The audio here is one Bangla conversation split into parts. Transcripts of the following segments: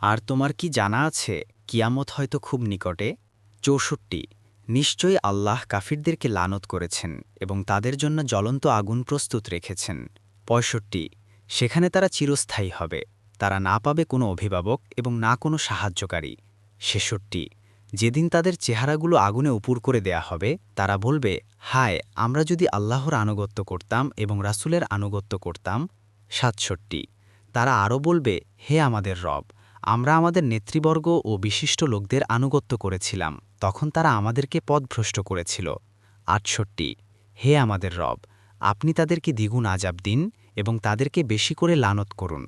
আর তোমার কি জানা আছে, কিয়ামত হয়তো খুব নিকটে? চৌষট্টি। নিশ্চয়ই আল্লাহ কাফিরদেরকে লানত করেছেন এবং তাদের জন্য জ্বলন্ত আগুন প্রস্তুত রেখেছেন। পঁয়ষট্টি। সেখানে তারা চিরস্থায়ী হবে। তারা না পাবে কোনো অভিভাবক এবং না কোনো সাহায্যকারী। ছেষট্টি। যেদিন তাদের চেহারাগুলো আগুনে উপুর করে দেয়া হবে, তারা বলবে, হায়, আমরা যদি আল্লাহর আনুগত্য করতাম এবং রাসুলের আনুগত্য করতাম। সাতষট্টি। তারা আরও বলবে, হে আমাদের রব আমরা আমাদের নেতৃবর্গ ও বিশিষ্ট লোকদের আনুগত্য করেছিলাম। তখন তারা আমাদেরকে পদভ্রষ্ট করেছিল। আটষট্টি, হে আমাদের রব, আপনি তাদেরকে দ্বিগুণ আজাব দিন এবং তাদেরকে বেশি করে লানত করুন।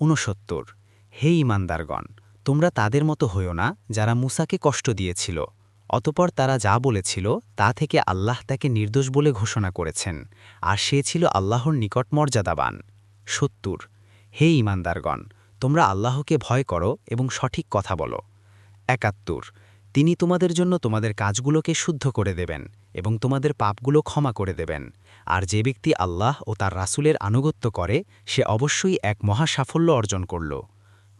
ঊনসত্তর, হে ইমানদারগণ তোমরা তাদের মতো হইও না যারা মুসাকে কষ্ট দিয়েছিল, অতপর তারা যা বলেছিল তা থেকে আল্লাহ তাকে নির্দোষ বলে ঘোষণা করেছেন, আর সে ছিল আল্লাহর নিকট মর্যাদাবান। সত্তর, হে ইমানদারগণ তোমরা আল্লাহকে ভয় করো এবং সঠিক কথা বলো। একাত্তর, তিনি তোমাদের জন্য তোমাদের কাজগুলোকে শুদ্ধ করে দেবেন এবং তোমাদের পাপগুলো ক্ষমা করে দেবেন। আর যে ব্যক্তি আল্লাহ ও তার রাসূলের আনুগত্য করে, সে অবশ্যই এক মহা সাফল্য অর্জন করল।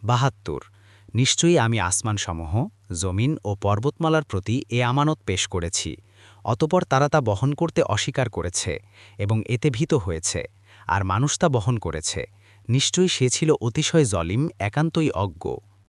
বাহাত্তর, নিশ্চয়ই আমি আসমানসমূহ, জমিন ও পর্বতমালার প্রতি এ আমানত পেশ করেছি। অতপর তারা তা বহন করতে অস্বীকার করেছে এবং এতে ভীত হয়েছে। আর মানুষ তা বহন করেছে। নিশ্চয়ই সে ছিল অতিশয় জলিম একান্তই অজ্ঞ।